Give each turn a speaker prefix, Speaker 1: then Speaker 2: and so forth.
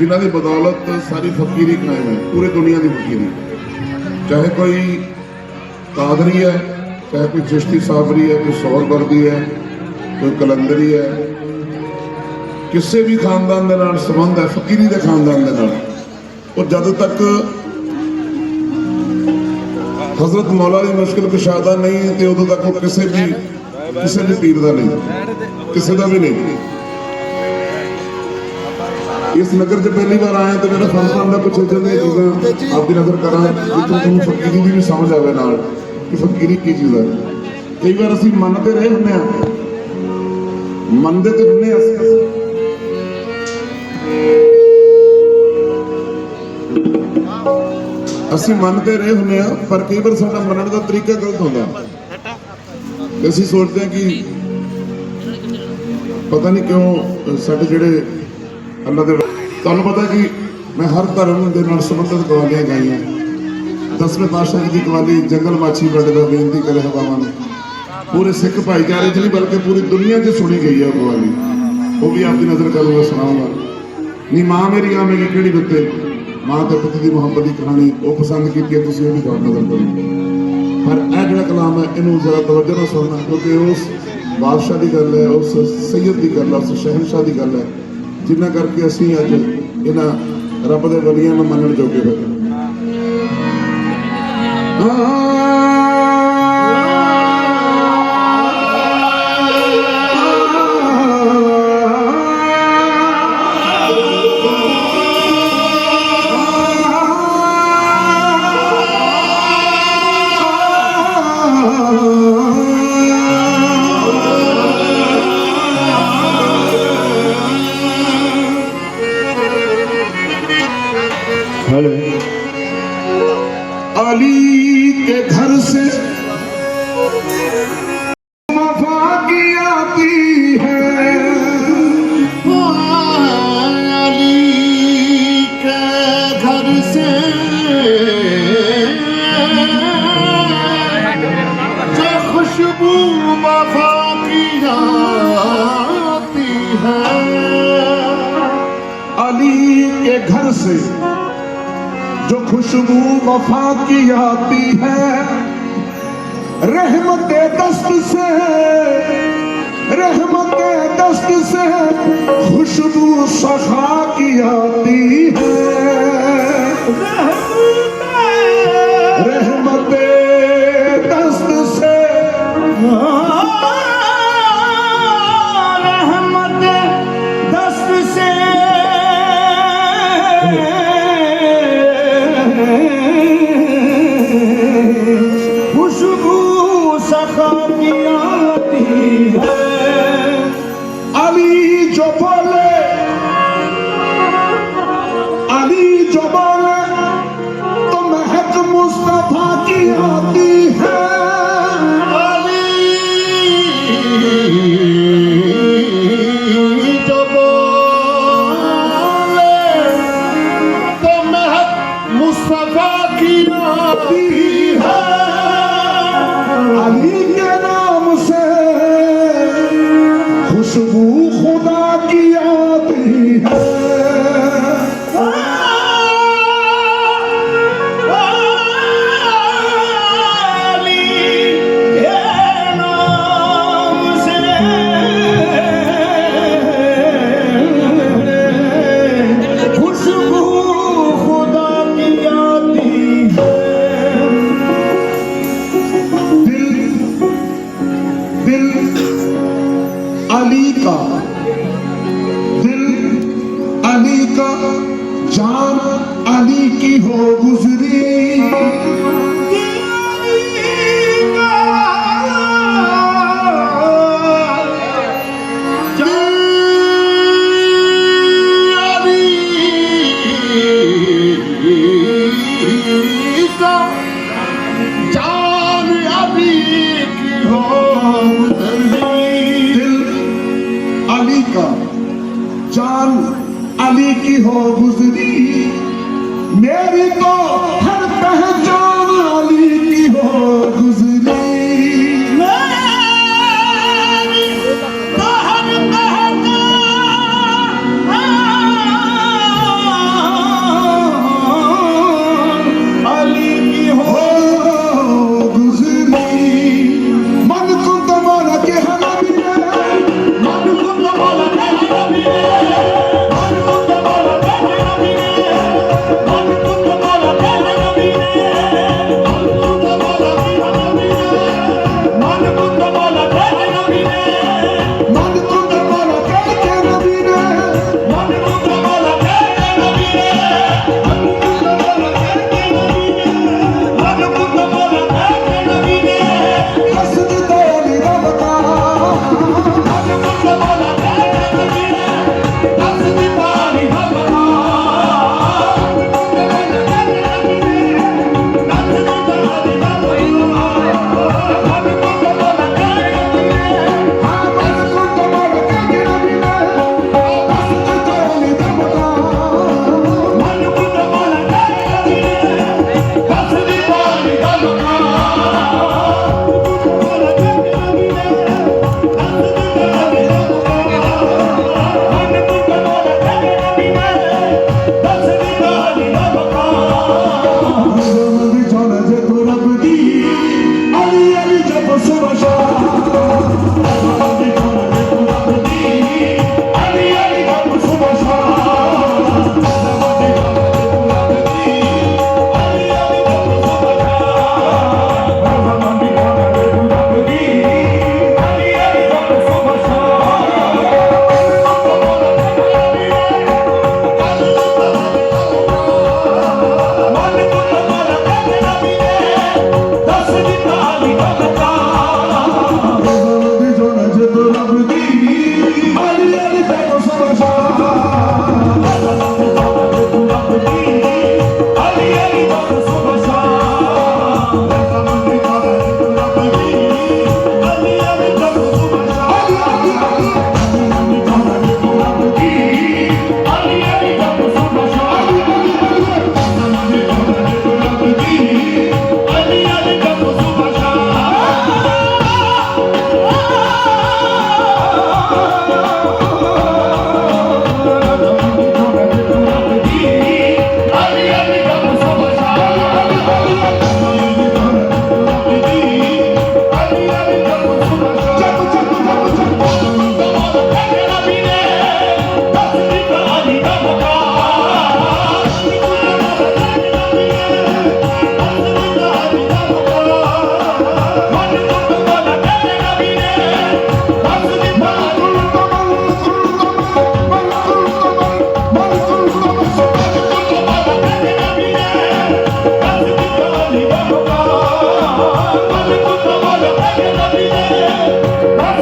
Speaker 1: ਜਿਨ੍ਹਾਂ ਦੀ ਬਦੌਲਤ ਸਾਰੀ ਫਕੀਰੀ ਕਾਇਮ ਹੈ, ਪੂਰੀ ਦੁਨੀਆ ਦੀ ਫਕੀਰੀ। ਚਾਹੇ ਕੋਈ ਕਾਦਰੀ ਹੈ, ਚਾਹੇ ਕੋਈ ਚਿਸ਼ਤੀ ਸਾਬਰੀ ਹੈ, ਕੋਈ ਸੌਰਵਰਦੀ ਹੈ, ਕੋਈ ਕਲੰਦਰੀ ਹੈ, ਕਿਸੇ ਵੀ ਖਾਨਦਾਨ ਦੇ ਨਾਲ ਸੰਬੰਧ ਹੈ, ਫਕੀਰੀ ਦੇ ਖਾਨਦਾਨ ਦੇ ਨਾਲ। ਉਹ ਜਦ ਤੱਕ ਹਜ਼ਰਤ ਮੌਲਾ ਦੀ ਮੁਸ਼ਕਿਲ ਕੁਸ਼ਾਦਾ ਨਹੀਂ, ਤੇ ਉਦੋਂ ਤੱਕ ਉਹ ਕਿਸੇ ਵੀ ਕਿਸੇ ਵੀ ਪੀਰ ਦਾ ਨਹੀਂ, ਕਿਸੇ ਦਾ ਵੀ ਨਹੀਂ। ਇਸ ਨਗਰ 'ਚ ਪਹਿਲੀ ਵਾਰ ਆਇਆ ਤੇ ਮੇਰਾ ਫਰਜ਼ ਬਣਦਾ ਕੁਝ ਇਦਾਂ ਦੀਆਂ ਚੀਜ਼ਾਂ ਆਪਦੀ ਨਜ਼ਰ ਕਰਾਂ ਜਿੱਥੋਂ ਤੁਹਾਨੂੰ ਫਕੀਰੀ ਦੀ ਵੀ ਸਮਝ ਆਵੇ ਨਾਲ ਕਿ ਫਕੀਰੀ ਕੀ ਚੀਜ਼ ਹੈ। ਕਈ ਵਾਰ ਅਸੀਂ ਮੰਨਦੇ ਰਹੇ ਹੁੰਦੇ ਆ ਮੰਨਦੇ ਤੇ ਹੁੰਦੇ ਅਸੀਂ। ਅਸੀਂ ਮੰਨਦੇ ਰਹੇ ਹੁੰਦੇ ਆ ਪਰ ਕਈ ਵਾਰ ਸਾਡਾ ਮੰਨਣ ਦਾ ਤਰੀਕਾ ਗਲਤ ਹੁੰਦਾ ਅਸੀਂ ਸੋਚਦੇ ਹਾਂ ਕਿ ਪਤਾ ਨਹੀਂ ਕਿਉਂ ਸਾਡੇ ਜਿਹੜੇ ਅੱਲਾ ਦੇ ਤੁਹਾਨੂੰ ਪਤਾ ਕਿ ਮੈਂ ਹਰ ਧਰਮ ਦੇ ਨਾਲ ਸੰਬੰਧਿਤ ਗਵਾਲੀਆਂ ਗਾਈਆਂ। ਦਸਵੇਂ ਪਾਤਸ਼ਾਹ ਜੀ ਦੀ ਕਵਾਲੀ ਜੰਗਲ ਮਾਛੀ ਬੜੇ ਦਾ ਬੇਨਤੀ ਕਰੇ ਹਵਾਵਾਂ ਨੂੰ। ਪੂਰੇ ਸਿੱਖ ਭਾਈਚਾਰੇ 'ਚ ਨਹੀਂ ਬਲਕਿ ਪੂਰੀ ਦੁਨੀਆ 'ਚ ਸੁਣੀ ਗਈ ਹੈ ਉਹ ਕਵਾਲੀ ਉਹ ਵੀ ਆਪਦੀ ਨਜ਼ਰ ਕਰੂੰਗਾ ਸੁਣਾਉਂਗਾ ਨੀ ਮਾਂ ਮੇਰੀ ਆ ਮੇਰੀ ਕਿਹੜੀ ਬੱਤੇ? ਮਾਂ ਤੇ ਪੁੱਤ ਦੀ ਮੁਹੱਬਤ ਦੀ ਕਹਾਣੀ ਉਹ ਪਸੰਦ ਕੀਤੀ ਹੈ ਤੁਸੀਂ ਉਹ ਵੀ ਗੌਰ ਨਜ਼ਰ ਕਰੋ। ਪਰ ਇਹ ਜਿਹੜਾ ਕਲਾਮ ਹੈ ਇਹਨੂੰ ਜ਼ਰਾ ਤਵੱਜੋ ਨਾਲ ਸੁਣਨਾ, ਕਿਉਂਕਿ ਉਸ ਬਾਦਸ਼ਾਹ ਦੀ ਗੱਲ ਹੈ, ਉਸ ਸੈਯਦ ਦੀ ਗੱਲ ਹੈ, ਉਸ ਸ਼ਹਿਨशाह ਦੀ ਗੱਲ ਹੈ। ਜਿੰਨਾ ਕਰਕੇ ਅਸੀਂ ਅੱਜ ਇਹਨਾਂ ਰੱਬ ਦੇ ਵਲੀਆਂ ਨੂੰ ਮੰਨਣ ਜੋਗੇ ਹੋਏ
Speaker 2: हेलो
Speaker 1: علی کے گھر سے وفا کی آتی
Speaker 2: ہے۔ علی کے گھر سے جو خوشبو علی کے گھر
Speaker 1: سے خوشبو وفا کی آتی ہے۔ رحمت دست سے، رحمت دست سے خوشبو سخا کی آتی खुशबू खुदा की आती है
Speaker 2: अली का दिल
Speaker 1: अली का
Speaker 2: जान
Speaker 1: अली की हो गुजरी अली का जान अली की हो गुजरी मेरी तो हर पहचान अली की हो गुजरी